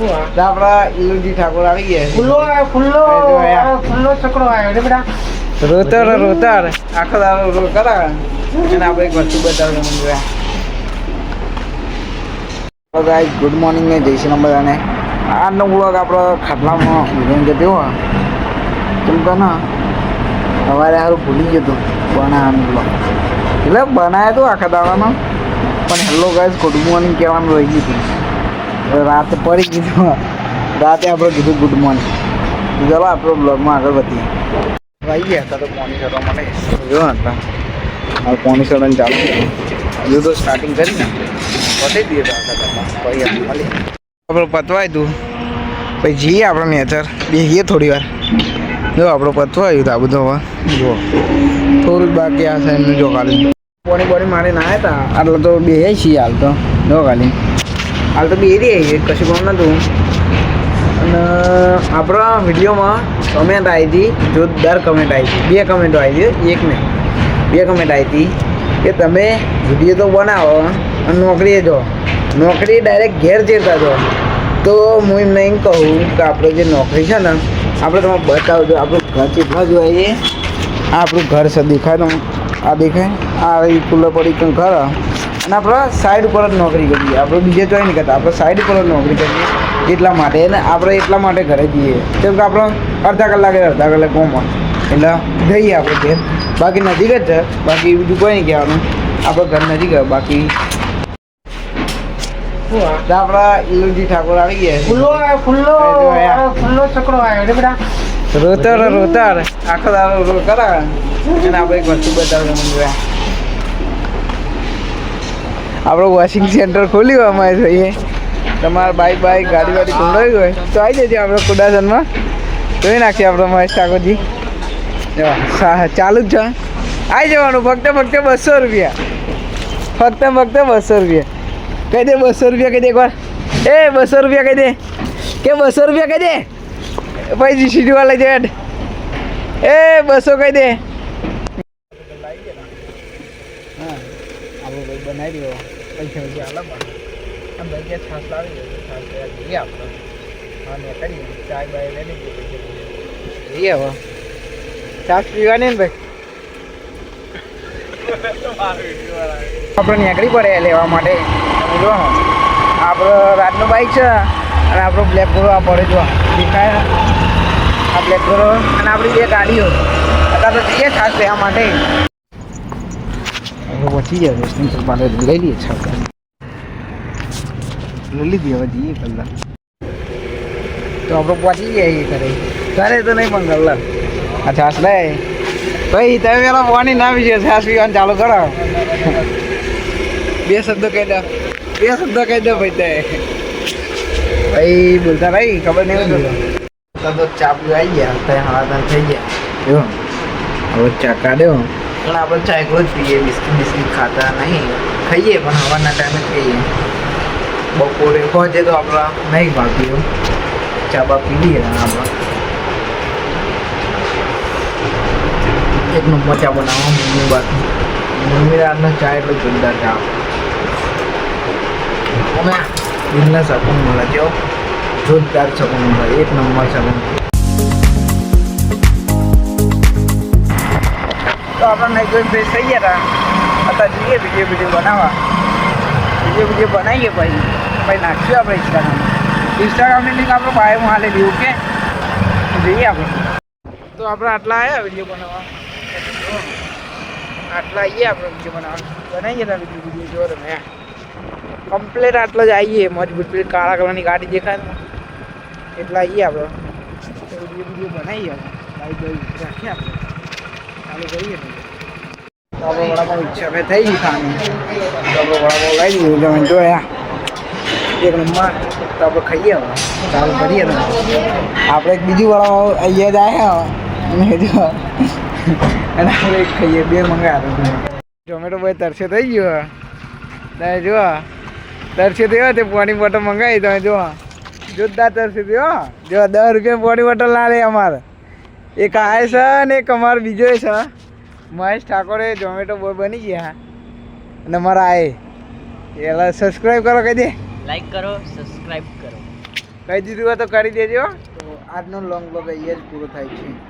તો ઇલુજી ઠાકોર આવી ગયા ફુલ્લો આવ્યો ફુલ્લો જો આયા. ફુલ્લો છકડો આવ્યો રે બેટા. રોતર રોતર આખો દાડો રો કરા. અને આપણે એક વસ્તુ બતાવજો મને જોયા ગાઈસ ગુડ મોર્નિંગ ને જય શ્રી રામ બધાને આજનો બ્લોગ આપણો ખાટલામાં વિધાન જતો કેમ કે ના સવારે સારું ભૂલી ગયો હતું બનાવવાનું બ્લોગ એટલે બનાવ્યો હતો આખા દાડાનો પણ હેલો ગાઈસ ગુડ મોર્નિંગ કહેવાનું રહી ગયું હતું રાતે પડી કીધું રાતે આપણે કીધું ગુડ મોર્નિંગ ચાલો આપણો બ્લોગમાં આગળ વધીએ. આવી ગયા હતા તો પોણી કરવા માટે. જો હતા હવે પોણી ચડવાનું ચાલુ. હજુ તો સ્ટાર્ટિંગ કરી ને. પતી દઈએ. પછી આપણે. પતવાય તું. પછી જઈએ આપણે નેચર બેસીએ થોડી વાર. જો આપણું પતવાયું તો આ બધું હવે. જુઓ. થોડું બાકી આ સાઈડનું જો ખાલી. પોણી બોણી મારે ના હતા. આટલે તો બે છીએ હાલ તો. જો ખાલી. હાલ તો બે રહીએ કશું કામ નતું. અને આપણા વિડીયોમાં કમેન્ટ આવી હતી જોરદાર કમેન્ટ આવી હતી. બે કમેન્ટો આવી હતી એક ને બે કમેન્ટ આવી હતી કે તમે વીડિયો તો બનાવો અને નોકરીએ જો. નોકરી ડાયરેક્ટ ઘેર જતા જો. તો હું એમને એમ કહું કે આપણે જે નોકરી છે ને, આપણે તમે બતાવજો આપણું ઘર કેટલા જોઈએ આ આપણું ઘર છે, દેખાય તમે આ દેખાય? આ કુલર પડી ઘર? અને આપણે સાઈડ ઉપર જ નોકરી કરીએ. આપણે બીજે જોઈ નહીં કરતા. આપણે સાઈડ ઉપર જ નોકરી કરીએ. એટલા માટે. અને આપણે એટલા માટે ઘરે જઈએ. કેમ કે આપણે અડધા કલાકે અડધા કલાક કોમાં એટલે જઈએ આપણે ઘેર. બાકી નજીક જ છે. બાકી બીજું કોઈ નહીં કહેવાનું. આપણે ઘર નજીક બાકી તો આપણા ઇલુજી ઠાકોર આવી ગયા ફુલ્લો જો ફુલ્લો છકડો આવ્યો રે બધા રોતર રોતર. આખો દારો કરાવે કરા અને આપણે એક વસ્તુ બતાવજો મને જોયા આપણું વોશિંગ સેન્ટર ખોલ્યું અમારે જોઈએ તમારે બાઈક બાઈક ગાડી વાડી કુંડાવી હોય. તો આવી જજો આપણે કુડાસનમાં. જોઈ નાખીએ આપણે મહેશ ઠાકોરજી. ચાલુ જ છે. આવી જવાનું, ફક્ત ફક્ત બસો રૂપિયા. ફક્ત ફક્ત બસો રૂપિયા. કહી દે બસો રૂપિયા કહી દે એકવાર. એ, બસો રૂપિયા કહી દે. કે બસો રૂપિયા કહી દે. પછી વાળા જેડ એ, બસો કહી દે હા આપણો ભાઈ બનાવી દો પૈસા પૈસા અલગ આમ ભાઈ કે છાસ લાવી છાસ છાસ પીવાની ને ભાઈ? આપણે નીકળી પડે લેવા માટે. બોલો આપણો રાતનો બાઈક છે અને આપણો બ્લેક ગોરો આ પડે જો. દેખાય આ બ્લેક ગોરો અને આપણી બે ગાડીઓ. અત્યારે તો જઈએ ખાસ લેવા માટે. પહોંચી જાય વેસ્ટિંગ પર પાસે લઈ લઈએ છે આપણે. લઈ લીધી હવે જઈએ કલાક તો આપણે પહોંચી ગયા કરે કરે તો નહીં પણ કલાક આ છાસ લે ભાઈ, તમે પેલા પાણી ના પીજો, છાસ પીવાનું ચાલુ કરો. બે શબ્દો કહી દો. બે શબ્દો કહી દો ભાઈ તે. ભાઈ, બોલતા ભાઈ, ખબર નહીં બોલો તો. ચાપ આવી ગયા ત્યાં હાથ થઈ ગયા. એવું. હવે ચા કાઢ્યો. પણ આપણે ચા એકલો જ પીએ, બિસ્કિટ બિસ્કિટ ખાતા નહીં. ખાઈએ પણ હવાના ટાઈમે ખાઈએ. બપોરે પહોંચે તો આપણા નહીં ભાગીએ. ચા બા પી લઈએ આપણા. એક નંબર ચા બનાવવા મમ્મી બાકી મમ્મી રાતનો ચા એટલો જોરદાર ચા અમે દિલના શકૂન મળે છે. જોરદાર શકૂન મળે એક નંબર શકૂન તો આપણે નહીં કોઈ ફ્રેશ થઈ ગયા હતા અત્યારે જઈએ વીડિયો વીડિયો બનાવવા. વીડિયો વીડિયો બનાવીએ ભાઈ. પછી નાખીએ આપણે ઇન્સ્ટાગ્રામ ઇન્સ્ટાગ્રામની લિંક આપણે બાયોમાં હાલેલી ઓકે જઈએ આપણે. તો આપણે આટલા આવ્યા વીડિયો બનાવવા. આટલા આવીએ આપણે વીડિયો બનાવવા. બનાવીએ ને વીડિયો વીડિયો જો તમે. કમ્પ્લેટ આટલો જ આવીએ મજબૂત પેલી કાળા કલરની ગાડી દેખાય ને. એટલા આવીએ આપણે. વીડિયો વીડિયો બનાવીએ બાઈક બાઈક રાખીએ આપણે. ચાલુ થઈ ગઈ તો આપણે વડાપાવ લાવી દીધું તમે જોયા. એક તો આપણે ખાઈએ હવે. ચાલુ આપણે એક બીજું વડાપાવ અહીંયા જાય મેં અને આપણે ખાઈએ, બે મંગાવ્યા ઝોમેટો ભાઈ તરસે થઈ ગયો તમે જુઓ તરસે થયો તે પાણી બોટલ મંગાવી, તમે જુઓ જોરદાર તરસે થયો જો દસ રૂપિયા પાણી બોટલ ના લે અમારે. એક આ છે ને એક અમારો બીજો છે. મહેશ ઠાકોરે ઝોમેટો બોય બની ગયા. અને મારા આય એટલે સબસ્ક્રાઈબ કરો કહી દે. લાઈક કરો સબસ્ક્રાઇબ કરો. કહી દીધું હોય તો કરી દેજો. તો આજનો લોંગ બ્લોગ અહીંયા જ પૂરો થાય છે.